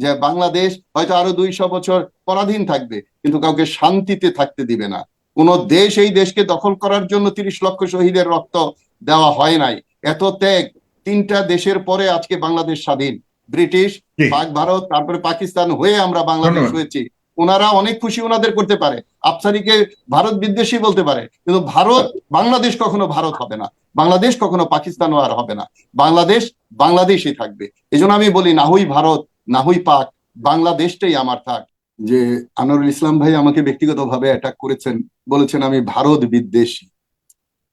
যে বাংলাদেশ হয়তো আরও দুইশো বছর পরাধীন থাকবে কিন্তু কাউকে শান্তিতে থাকতে দিবে না। কোন দেশ এই দেশকে দখল করার জন্য তিরিশ লক্ষ শহীদের রক্ত দেওয়া হয় নাই। এত ত্যাগ তিনটা দেশের পরে আজকে বাংলাদেশ স্বাধীন। ব্রিটিশ। পাক ভারত তারপরে পাকিস্তান হয়ে আমরা বাংলাদেশ হয়েছি। ওনারা অনেক খুশি ওনাদের করতে পারে। আফসারিকে ভারত বিদ্বেষী বলতে পারে কিন্তু ভারত বাংলাদেশ কখনো ভারত হবে না। বাংলাদেশ কখনো পাকিস্তানও আর হবে না। বাংলাদেশ বাংলাদেশই থাকবে। এই জন্য আমি বলি না হই ভারত না হই পাক, বাংলাদেশটাই আমার থাক। যে আনোয়ারুল ইসলাম ভাই আমাকে ব্যক্তিগতভাবে অ্যাটাক করেছেন, বলেছেন আমি ভারত বিদ্বেষী।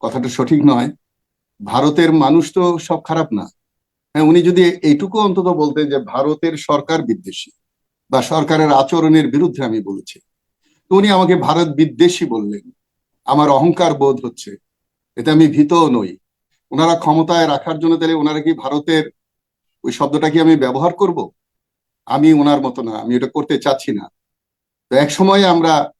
কথাটা সঠিক নয়। ভারতের মানুষ তো সব খারাপ না। হ্যাঁ উনি যদি এইটুকু অন্তত বলতেন যে ভারতের সরকার বিদ্বেষী বা সরকারের আচরণের বিরুদ্ধে আমি বলেছি। তো উনি আমাকে ভারত বিদ্বেষী বললেন। আমার অহংকার বোধ হচ্ছে। এতে আমি ভীতও নই। ওনারা ক্ষমতায় রাখার জন্য তাহলে ওনারা কি ভারতের ওই শব্দটা কি আমি ব্যবহার করব? আমি ওনার মতো না, আমি এটা করতে চাচ্ছি না। তো এক সময় আমরা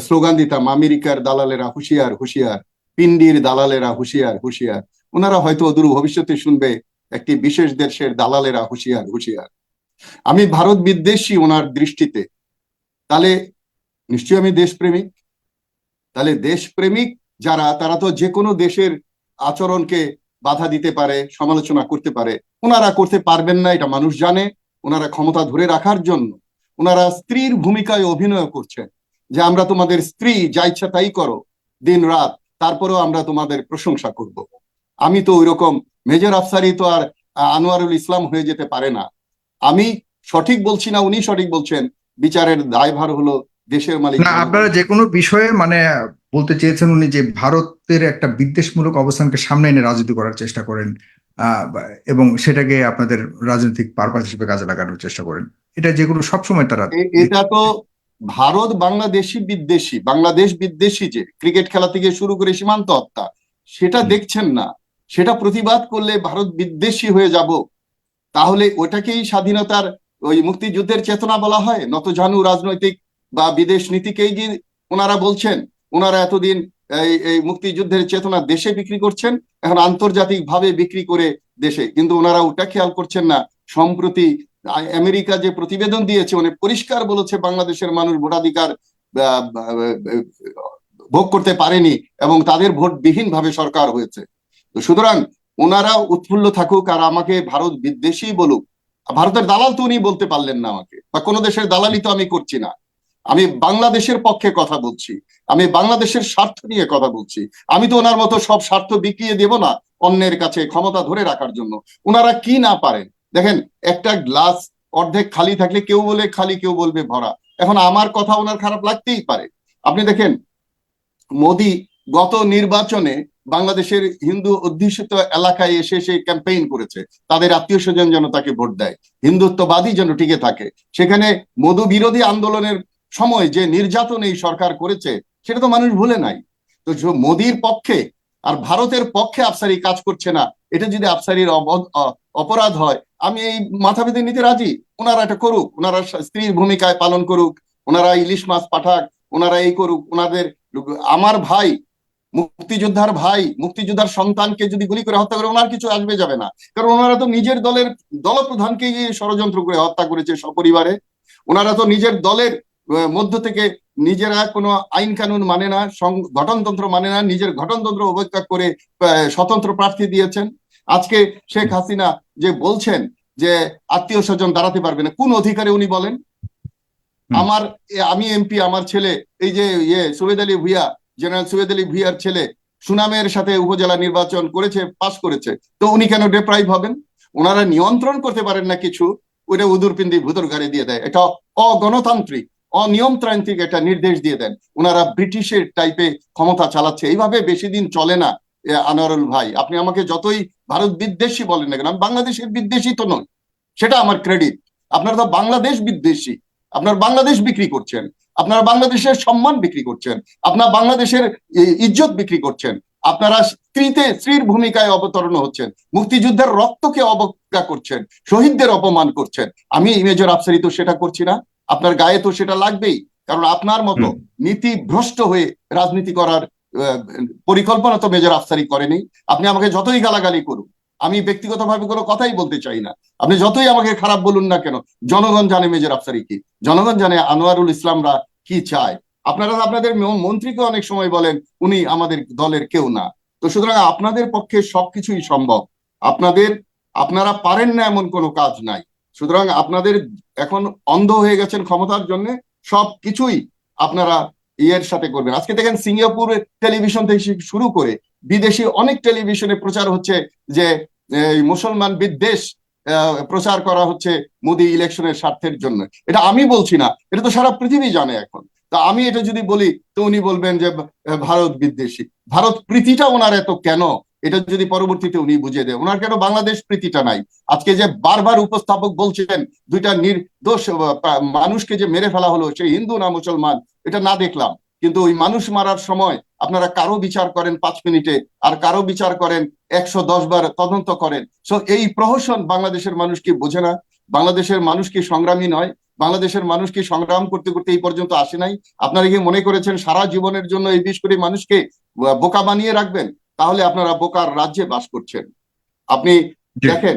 স্লোগান দিতাম, আমেরিকার দালালেরা হুঁশিয়ার হুঁশিয়ার, পিন্ডির দালালেরা হুঁশিয়ার হুঁশিয়ার। ওনারা হয়তো অদূর ভবিষ্যতে শুনবে, একটি বিশেষ দেশের দালালেরা হুঁশিয়ার হুঁশিয়ার। আমি ভারত বিদ্বেষী ওনার দৃষ্টিতে। তাহলে নিশ্চয়ই আমি দেশপ্রেমিক? তাহলে দেশপ্রেমিক যারা, তারা তো যে কোনো দেশের আচরণকে বাধা দিতে পারে, সমালোচনা করতে পারে। ওনারা করতে পারবেন না, এটা মানুষ জানে। ওনারা ক্ষমতা ধরে রাখার জন্য ওনারা স্ত্রীর ভূমিকায় অভিনয় করছেন যে আমরা তোমাদের স্ত্রী, যা ইচ্ছা তাই করো, দিন রাত, তারপরেও আমরা তোমাদের প্রশংসা করব। আমি তো ওইরকম মেজর আফসারি তো আর আনোয়ারুল ইসলাম হয়ে যেতে পারে না। আমি সঠিক বলছি না, উনি সঠিক বলছেন, বিচারের দায়ভার হলো দেশের মালিক। না, আপনারা যে কোনো বিষয়ে মানে বলতে চেয়েছেন উনি যে ভারতের একটা বিদ্বেষমূলক অবস্থানকে সামনে এনে রাজনীতি করার চেষ্টা করেন। এবং সেটাকে আপনাদের রাজনৈতিক পারপাস হিসেবে কাজে লাগানোর চেষ্টা করেন। এটা যেগুলো সবসময় তারা এটা তো ভারত বাংলাদেশি বিদ্বেষী বাংলাদেশ বিদ্বেষী যে ক্রিকেট খেলা থেকে শুরু করে সীমান্ত হত্যা সেটা দেখছেন না। সেটা প্রতিবাদ করলে ভারত বিদ্বেষী হয়ে যাব। তাহলে ওটাকেই স্বাধীনতার ওই মুক্তিযুদ্ধের চেতনা বলা হয়? নতজানু রাজনৈতিক বা বিদেশ নীতিকেই ওনারা বলছেন? ওনারা এতদিন এই এই মুক্তিযুদ্ধের চেতনা দেশে বিক্রি করছেন, এখন আন্তর্জাতিক ভাবে বিক্রি করে দেশে। কিন্তু ওনারা ওটা খেয়াল করছেন না। সম্প্রতি আমেরিকা যে প্রতিবেদন দিয়েছে মানে পরিষ্কার বলেছে বাংলাদেশের মানুষ ভোটাধিকার ভোগ করতে পারেনি এবং তাদের ভোট ভাবে সরকার হয়েছে। তো সুতরাং ওনারা উৎফুল্ল থাকুক আর আমাকে ভারত বিদ্বেষী বলুক। ভারতের দালাল তো উনি বলতে পারলেন না আমাকে, বা কোনো দেশের দালালি তো আমি করছি না। আমি বাংলাদেশের পক্ষে কথা বলছি। আমি বাংলাদেশের স্বার্থ নিয়ে কথা বলছি। আমি তো ওনার মতো সব স্বার্থ বিকিয়ে দেব না অন্যের কাছে ক্ষমতা ধরে রাখার জন্য। ওনারা কি না পারেন? দেখেন, একটা গ্লাস অর্ধেক খালি থাকলে কেউ বলে খালি, কেউ বলবে ভরা। এখন আমার কথা ওনার খারাপ লাগতেই পারে। আপনি দেখেন, মোদি গত নির্বাচনে বাংলাদেশের হিন্দু অধ্যুষিত এলাকায় এসে সে ক্যাম্পেইন করেছে। তাদের আত্মীয় স্বজন যেন তাকে ভোট দেয়। হিন্দুত্ববাদী যেন টিকে থাকে। সেখানে মধু বিরোধী আন্দোলনের সময় যে নির্যাতন এই সরকার করেছে, সেটা তো মানুষ ভুলে নাই। তো মোদির পক্ষে আর ভারতের পক্ষে আফসারি কাজ করছে না, এটা যদি আফসারির অপরাধ হয়, আমি এই মাথা পেতে নিতে রাজি? ওনারা এটা করুক, ওনারা স্ত্রীর ভূমিকায় পালন করুক, ওনারা ইলিশ মাছ পাঠাক, ওনারা এই করুক, ওনাদের আমার ভাই, মুক্তিযোদ্ধার ভাই, মুক্তিযোদ্ধার সন্তানকে যদি গুলি করে হত্যা করে, ওনার কিছু আসবে যাবে না। কারণ ওনারা তো নিজের দলের দলপ্রধানকে ষড়যন্ত্র করে হত্যা করেছে সপরিবারে। ওনারা তো নিজের দলের মধ্য থেকে নিজেরা কোনো আইন কানুন মানে না গঠনতন্ত্র মানে না নিজের গঠনতন্ত্র উপেক্ষা করে স্বতন্ত্র প্রার্থী দিয়েছেন। আজকে শেখ হাসিনা যে বলছেন যে আত্মীয় স্বজন দাঁড়াতে পারবে না কোন অধিকারে উনি বলেন? আমার আমি এমপি আমার ছেলে এই যে ইয়ে সুবেদ আলী ভুইয়া জেনারেল সুবেদ আলী ভুইয়ার ছেলে সুনামের সাথে উপজেলা নির্বাচন করেছে পাস করেছে তো উনি কেন ডেপ্রাইভ হবেন? ওনারা নিয়ন্ত্রণ করতে পারেন না কিছু ওটা উদুর পিন্দি ভুতর ঘাড়ে দিয়ে দেয়। এটা অগণতান্ত্রিক। অনিয়মতান্ত্রিক একটা নির্দেশ দিয়ে দেন। ওনারা ব্রিটিশের টাইপে ক্ষমতা চালাচ্ছে। এইভাবে বেশি দিন চলে না আনোয়ারুল ভাই। আপনি আমাকে যতই ভারত বিদ্বেষী বলেন না কেন, আমি বাংলাদেশের বিদ্বেষী তো নই। সেটা আমার ক্রেডিট আপনারা তো বাংলাদেশ বিদ্বেষী। আপনার বাংলাদেশ বিক্রি করছেন। আপনারা বাংলাদেশের সম্মান বিক্রি করছেন। আপনার বাংলাদেশের ইজ্জত বিক্রি করছেন। আপনারা স্ত্রীতে স্ত্রীর ভূমিকায় অবতরণ হচ্ছেন। মুক্তিযুদ্ধের রক্তকে অবজ্ঞা করছেন। শহীদদের অপমান করছেন। আমি মেজর আফসারি তো সেটা করছি না। আপনার গায়ে তো সেটা লাগবেই কারণ আপনার মতো। নীতি ভ্রষ্ট হয়ে রাজনীতি করার পরিকল্পনা তো মেজর আফসারি করেনি। আপনি আমাকে যতই গালাগালি করুন আমি ব্যক্তিগতভাবে কোনো কথাই বলতে চাই না। আপনি যতই আমাকে খারাপ বলুন না কেন জনগণ জানে মেজর আফসারি কি জনগণ জানে আনোয়ারুল ইসলামরা কি চায়। আপনারা আপনাদের মন্ত্রীকে অনেক সময় বলেন উনি আমাদের দলের কেউ না। তো সুতরাং আপনাদের পক্ষে সবকিছুই সম্ভব। আপনাদের আপনারা পারেন না এমন কোনো কাজ নাই। সুতরাং আপনাদের এখন অন্ধ হয়ে গেছেন ক্ষমতার জন্য সব কিছুই আপনারা ইয়ের সাথে করবেন। আজকে দেখেন সিঙ্গাপুরের টেলিভিশন থেকে শুরু করে বিদেশি অনেক টেলিভিশনে প্রচার হচ্ছে যে মুসলমান বিদ্বেষ প্রচার করা হচ্ছে মোদি ইলেকশনের স্বার্থের জন্য। এটা আমি বলছি না, এটা তো সারা পৃথিবী জানে এখন। তা আমি এটা যদি বলি, তো উনি বলবেন যে, ভারত বিদ্বেষী। ভারত প্রীতিটা ওনার এত কেন? এটা যদি পরবর্তীতে উনি বুঝিয়ে দেয় ওনার কেন বাংলাদেশ প্রীতিটা নাই? আজকে যে বারবার উপস্থাপক বলছেন দুইটা নির্দোষ মানুষকে যে মেরে ফেলা হলো সে হিন্দু না মুসলমান, এটা না দেখলাম। কিন্তু ওই মানুষ মারার সময় আপনারা কারও বিচার করেন পাঁচ মিনিটে, আর কারও বিচার করেন একশো দশ বার তদন্ত করেন। সো এই প্রহসন বাংলাদেশের মানুষ কি বোঝে না? বাংলাদেশের মানুষ কি সংগ্রামী নয়? বাংলাদেশের মানুষ কি সংগ্রাম করতে করতে এই পর্যন্ত আসে নাই? আপনারা কি মনে করেছেন সারা জীবনের জন্য এই বিশ কোটি মানুষকে বোকা বানিয়ে রাখবেন? তাহলে আপনারা বোকার রাজ্যে বাস করছেন। আপনি দেখেন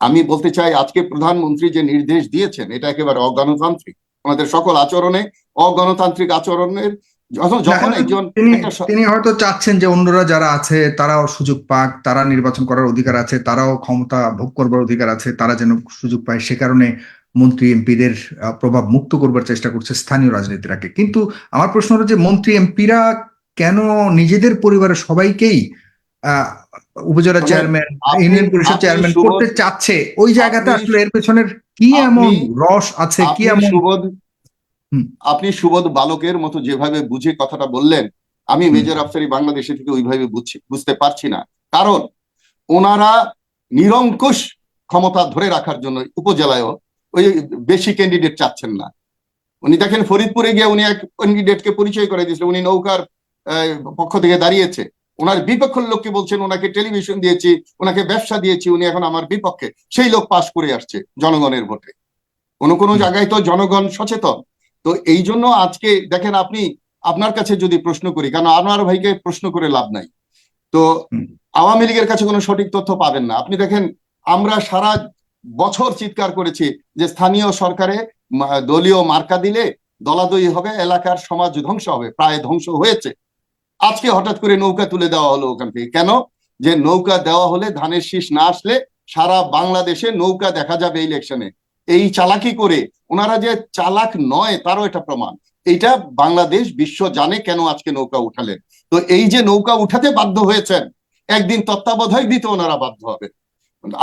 আমি বলতে চাই আজকে প্রধানমন্ত্রী যে নির্দেশ দিয়েছেন এটা একেবারে অগণতান্ত্রিক। আমাদের সকল আচরণে অগণতান্ত্রিক আচরণের যখন একজন তিনি তিনি হয়তো চাচ্ছেন যে অন্যরা যারা আছে তারাও সুযোগ পাক তারা নির্বাচন করার অধিকার আছে তারাও ক্ষমতা ভোগ করবার অধিকার আছে তারা যেন সুযোগ পায় সে কারণে মন্ত্রী এমপিদের প্রভাব মুক্ত করবার চেষ্টা করছে স্থানীয় রাজনীতিরাকে। কিন্তু আমার প্রশ্ন হলো যে মন্ত্রী এমপিরা কেন নিজেদের পরিবারের সবাইকেই উপজেলা চেয়ারম্যান ইউনিয়ন পরিষদ চেয়ারম্যান করতে চাচ্ছে ওই জায়গাতে আপনি- আসলে এর পেছনের কি এমন রস আছে কি এমন সুবোধ আপনি সুবোধ বালকের মতো যেভাবে বুঝে কথাটা বললেন আমি মেজর আফসারি বাংলাদেশে থেকে ওইভাবে বুঝছি বুঝতে পারছি না। কারণ ওনারা নিরঙ্কুশ ক্ষমতা ধরে রাখার জন্য উপজেলায়ও ওই বেশি ক্যান্ডিডেট চাচ্ছেন না। উনি দেখেন ফরিদপুরে গিয়ে উনি এক ক্যান্ডিডেটকে পরিচয় করে দিয়েছিলেন উনি নৌকার পক্ষ থেকে দাঁড়িয়েছে। ওনার বিপক্ষের লোককে বলছেন ওনাকে টেলিভিশন দিয়েছি ওনাকে ব্যবসা দিয়েছি উনি এখন আমার বিপক্ষে। সেই লোক পাশ করে আসছে জনগণের ভোটে। কোন কোন। জায়গায় তো জনগণ সচেতন। তো এই জন্য আজকে দেখেন আপনি আপনার কাছে যদি প্রশ্ন করি কারণ আনোয়ার ভাইকে প্রশ্ন করে লাভ নাই? তো আওয়ামী লীগের কাছে কোনো সঠিক তথ্য পাবেন না। আপনি দেখেন আমরা সারা বছর চিৎকার করেছি যে স্থানীয় সরকারে দলীয় মার্কা দিলে দলাদলি হবে এলাকার সমাজ ধ্বংস হবে প্রায় ধ্বংস হয়েছে। আজকে হঠাৎ করে নৌকা তুলে দেওয়া হলো ওখান থেকে। কেন? যে নৌকা দেওয়া হলে ধানের শীষ না আসলে সারা বাংলাদেশে নৌকা দেখা যাবে ইলেকশনে এই চালাকি করে ওনারা যে চালাক নয়, তারও এটা প্রমাণ। এইটা বাংলাদেশ বিশ্ব জানে কেন আজকে নৌকা উঠালেন। তো এই যে নৌকা উঠাতে বাধ্য হয়েছেন, একদিন তত্ত্বাবধায়ক দিতে ওনারা বাধ্য হবে।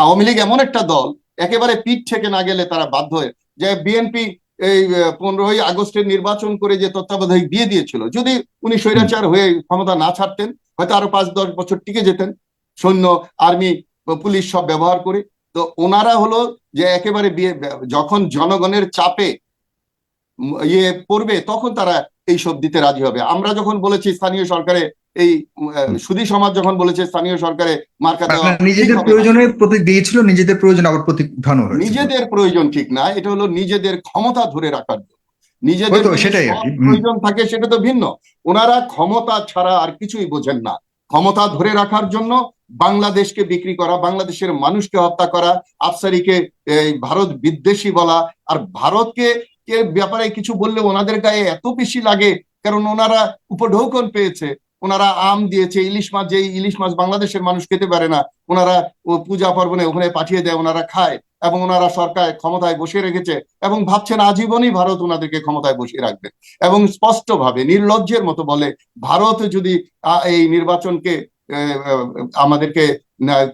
আওয়ামী লীগ এমন একটা দল, একেবারে পিঠ থেকে না গেলে তারা বাধ্য হয়ে যে বিএনপি এই পনেরোই আগস্টের নির্বাচন করে যে তত্ত্বাবধায়ক দিয়ে দিয়েছিল, যদি উনি স্বৈরাচার হয়ে ক্ষমতা না ছাড়তেন, হয়তো আরও পাঁচ, দশ বছর টিকে যেতেন, সৈন্য, আর্মি, পুলিশ সব ব্যবহার করে, তো ওনারা হলো যে একেবারে বিয়ে- যখন জনগণের চাপে ইয়ে পড়বে, তখন তারা এই সব দিতে রাজি হবে। আমরা যখন বলেছি স্থানীয় সরকারে এই সুধী সমাজ যখন বলেছে স্থানীয় সরকারে মার্কা দেওয়া নিজেদের। প্রয়োজনে প্রতীক দিয়েছিল নিজেদের প্রয়োজন আবার প্রতীক উঠানো নিজেদের প্রয়োজন ঠিক না এটা হলো নিজেদের ক্ষমতা ধরে রাখার জন্য। নিজেদের সেটাই। প্রয়োজন থাকে সেটা তো ভিন্ন। ওনারা ক্ষমতা ছাড়া আর কিছুই বোঝেন না। ক্ষমতা ধরে রাখার জন্য বাংলাদেশকে বিক্রি করা বাংলাদেশের মানুষকে হত্যা করা আফসারিকে এই ভারত বিদ্বেষী বলা আর ভারতকে ব্যাপারে কিছু বললে ওনাদের গায়ে এত বেশি লাগে কারণ ওনারা উপঢৌকন পেয়েছে। ওনারা আম দিয়েছে, ইলিশ মাছ যে ইলিশ মাছ বাংলাদেশের মানুষ খেতে পারে না, ওনারা পূজা পার্বণে ওখানে পাঠিয়ে দেয়, ওনারা খায় এবং ওনারা সরকার ক্ষমতায় বসে রেখেছে এবং ভাবছেন আজীবনই ভারত ওনাদেরকে ক্ষমতায় বসিয়ে রাখবে এবং স্পষ্টভাবে, নির্লজ্জের মতো বলে ভারত যদি এই নির্বাচনকে আমাদেরকে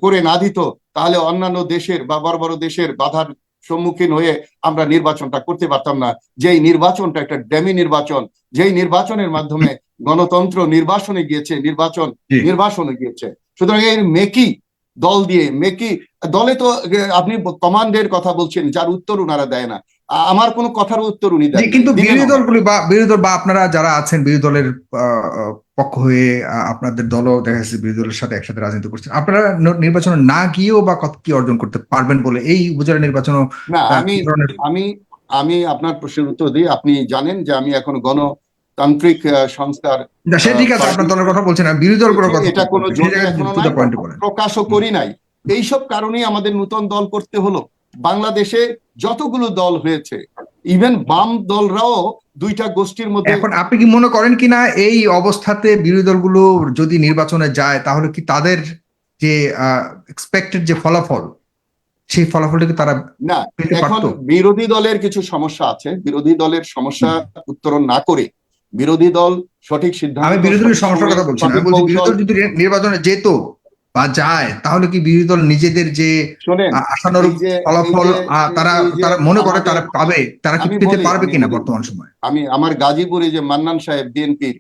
করে না দিত, তাহলে অন্যান্য দেশের বা বড় বড় দেশের বাধার সম্মুখীন হয়ে আমরা নির্বাচনটা করতে পারতাম না। যেই নির্বাচনটা একটা ডেমি নির্বাচন, যেই নির্বাচনের মাধ্যমে গণতন্ত্র নির্বাসনে গিয়েছে নির্বাচন। নির্বাসনে গিয়েছে। সুতরাং এই মেকি দল দিয়ে মেকি দলে তো আপনি কমান্ডের কথা বলছেন যার উত্তর ওনারা দেয় না। আমার কোনো কথার উত্তর উনি দেন কিন্তু বিরোধী দলগুলি বা বিরোধী দল বা আপনারা যারা আছেন বিরোধী দলের পক্ষ হয়ে আপনাদের দলও দেখা যাচ্ছে বিরোধী দলের সাথে একসাথে রাজনীতি করছেন আপনারা নির্বাচনে না গিয়েও বা কত কি অর্জন করতে পারবেন বলে এই উপজেলা নির্বাচন আমি আমি আমি আপনার প্রশ্নের উত্তর দিই। আপনি জানেন যে আমি এখন গণতান্ত্রিক আহ, সংস্থার সে ঠিক আছে আপনার দলের কথা বলছেন বিরোধী দলগুলোর কথা এটা কোনো প্রকাশও করি নাই। এইসব কারণেই আমাদের নূতন দল করতে হলো। বাংলাদেশে যতগুলো দল হয়েছে ইভেন বাম দলরাও দুইটা গোষ্ঠীর মধ্যে এখন আপনি কি মনে করেন কিনা এই অবস্থাতে বিরোধী দলগুলো যদি নির্বাচনে যায় তাহলে কি তাদের যে এক্সপেক্টেড যে ফলাফল সেই ফলাফলটাকে তারা না এখন বিরোধী দলের কিছু সমস্যা আছে। বিরোধী দলের সমস্যা উত্তরণ না করে বিরোধী দল সঠিক সিদ্ধান্ত আমি বিরোধী দলের সমস্যার কথা বলছি আমি বলছি বিরোধী দল যদি নির্বাচনে যেত বা যায় তাহলে কি বিরোধী দল নিজেদের যে আশানুরূপ ফলাফল তারা তারা মনে করে তারা পাবে তারা কি পেতে পারবে কিনা বর্তমান সময়? আমি আমার গাজীপুরে যে মান্নান সাহেব বিএনপির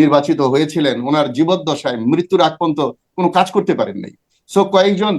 নির্বাচিত হয়েছিলেন ওনার জীবদ্দশায় মৃত্যুর আগ পর্যন্ত কোনো কাজ করতে পারেন নাই। সো কয়েকজন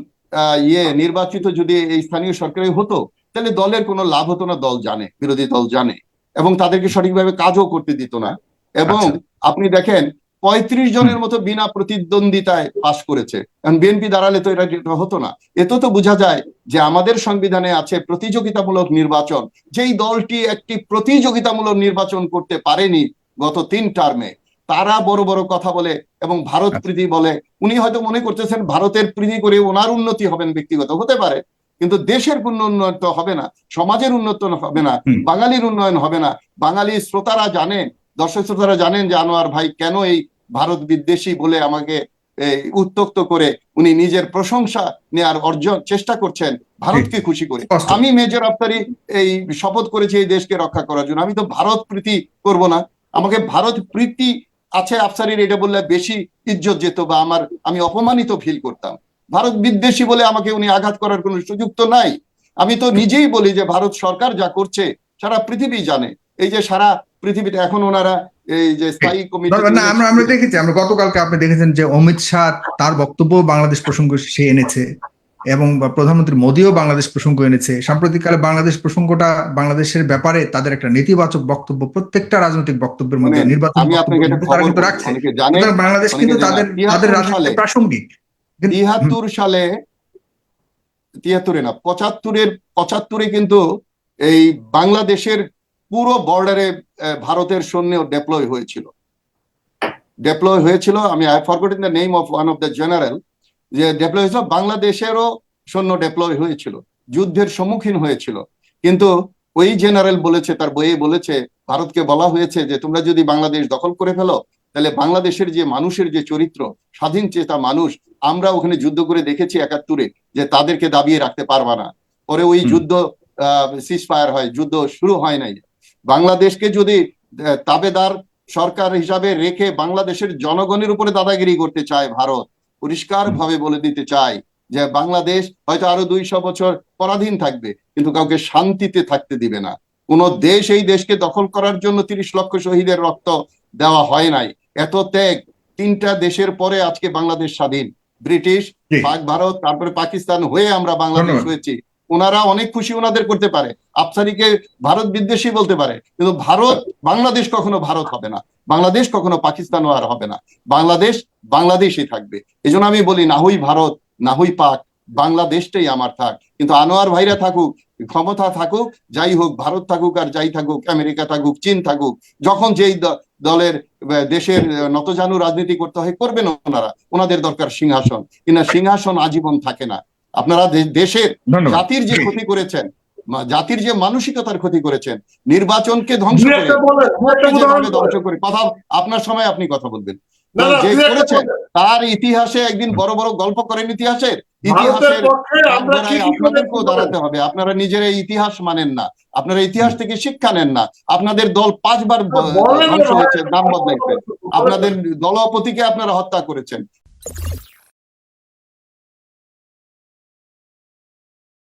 ইয়ে নির্বাচিত যদি এই স্থানীয় সরকারি হতো তাহলে দলের কোনো লাভ হতো না দল জানে বিরোধী দল জানে। এবং তাদেরকে সঠিকভাবে কাজও করতে দিত না। এবং আচ্ছা। আপনি দেখেন পঁয়ত্রিশ জনের মতো বিনা প্রতিদ্বন্দ্বিতায় পাশ করেছে। কারণ বিএনপি দাঁড়ালে তো এটা এটা হতো না। এত তো বোঝা যায় যে আমাদের সংবিধানে আছে প্রতিযোগিতামূলক নির্বাচন। যেই দলটি একটি প্রতিযোগিতামূলক নির্বাচন করতে পারেনি গত তিন টার্মে তারা বড় বড় কথা বলে এবং ভারত আচ্ছা। প্রীতি বলে। উনি হয়তো মনে করতেছেন ভারতের প্রীতি করে ওনার উন্নতি হবেন ব্যক্তিগত। হতে পারে। কিন্তু দেশের পূর্ণ উন্নয়ন তো হবে না সমাজের উন্নত হবে না বাঙালির উন্নয়ন হবে না। বাঙালি শ্রোতারা জানেন দর্শক শ্রোতারা জানেন যে আনোয়ার ভাই কেন এই ভারত বিদ্বেষী বলে আমাকে উত্তক্ত করে উনি নিজের প্রশংসা নেয়ার অর্জন চেষ্টা করছেন ভারতকে খুশি করে। আমি মেজর আফতারি এই শপথ করেছি এই দেশকে রক্ষা করার জন্য। আমি তো ভারত প্রীতি করব না। আমাকে ভারত প্রীতি আছে আফসারির এটা বললে বেশি ইজ্জত যেত বা আমার আমি অপমানিত ফিল করতাম। ভারত বিদ্বেষী বলে আমাকে উনি আঘাত করার কোনো সুযোগ তো নাই। আমি তো নিজেই বলি যে ভারত সরকার যা করছে সারা পৃথিবী জানে। এই যে সারা পৃথিবীতে এখন ওনারা এই যে স্থায়ী কমিটি না, আমরা আমরা দেখেছি আমরা গতকালকে আপনি দেখেছেন যে অমিত শাহ তার বক্তব্য বাংলাদেশ প্রসঙ্গ সে এনেছে এবং প্রধানমন্ত্রী মোদীও বাংলাদেশ প্রসঙ্গ এনেছে। সাম্প্রতিককালে বাংলাদেশ প্রসঙ্গটা বাংলাদেশের ব্যাপারে তাদের একটা নেতিবাচক বক্তব্য প্রত্যেকটা রাজনৈতিক বক্তব্যের মধ্যে নির্বাচন তারা কিন্তু রাখছে। বাংলাদেশ কিন্তু তাদের তাদের 73 রাজনীতি প্রাসঙ্গিক। তিয়াত্তর সালে তিয়াত্তরে না পঁচাত্তরের পঁচাত্তরে কিন্তু এই বাংলাদেশের পুরো বর্ডারে ভারতের সৈন্য ডেপ্লয় হয়েছিল। ডেপ্লয় হয়েছিল আমি I forgot the name of one of the general যে ডেপ্লয় হয়েছিল বাংলাদেশেরও সৈন্য ডেপ্লয় হয়েছিল যুদ্ধের সম্মুখীন হয়েছিল। কিন্তু ওই জেনারেল বলেছে তার বইয়ে বলেছে ভারতকে বলা হয়েছে যে তোমরা যদি বাংলাদেশ দখল করে ফেলো তাহলে বাংলাদেশের যে মানুষের যে চরিত্র স্বাধীন চেতা মানুষ আমরা ওখানে যুদ্ধ করে দেখেছি একাত্তরে যে তাদেরকে দাবিয়ে রাখতে পারবা না। পরে ওই যুদ্ধ সিজ ফায়ার হয় যুদ্ধ শুরু হয় নাই। বাংলাদেশকে যদি তাবেদার সরকার হিসাবে রেখে বাংলাদেশের জনগণের উপরে দাদাগিরি করতে চায় ভারত পরিষ্কার ভাবে বলে দিতে চায় যে বাংলাদেশ হয়তো আরও দুইশো বছর পরাধীন থাকবে কিন্তু কাউকে শান্তিতে থাকতে দিবে না। কোন দেশ এই দেশকে দখল করার জন্য তিরিশ লক্ষ শহীদের রক্ত দেওয়া হয় নাই। এত ত্যাগ তিনটা দেশের পরে আজকে বাংলাদেশ স্বাধীন। ব্রিটিশ পাক ভারত তারপরে পাকিস্তান হয়ে আমরা বাংলাদেশ হয়েছি। ওনারা অনেক খুশি ওনাদের করতে পারে। আফসারিকে ভারত বিদ্বেষী বলতে পারে কিন্তু ভারত বাংলাদেশ কখনো ভারত হবে না। বাংলাদেশ কখনো পাকিস্তানও আর হবে না। বাংলাদেশ বাংলাদেশই থাকবে। এই জন্য আমি বলি না হই ভারত না হই পাক বাংলাদেশটাই আমার থাক। কিন্তু আনোয়ার ভাইরা থাকুক ক্ষমতা থাকুক যাই হোক ভারত থাকুক আর যাই থাকুক আমেরিকা থাকুক চীন থাকুক যখন যেই দলের দেশের নতজানু রাজনীতি করতে হয় করবেন ওনারা। ওনাদের দরকার সিংহাসন। কিনা সিংহাসন আজীবন থাকে না। আপনারা দেশের জাতির যে ক্ষতি করেছেন জাতির যে মানসিকতার ক্ষতি করেছেন নির্বাচনকে ধ্বংস করে ধ্বংস। করে কথা আপনার সময় আপনি কথা বলবেন। যে করেছেন তার ইতিহাসে একদিন বড় বড় গল্প করেন ইতিহাসের। দাঁড়াতে হবে। আপনারা নিজেরা ইতিহাস মানেন না। আপনারা ইতিহাস থেকে শিক্ষা নেন না। আপনাদের দল পাঁচবার ধ্বংস হয়েছে নাম বদলাইছেন আপনাদের দলপতিকে আপনারা হত্যা করেছেন।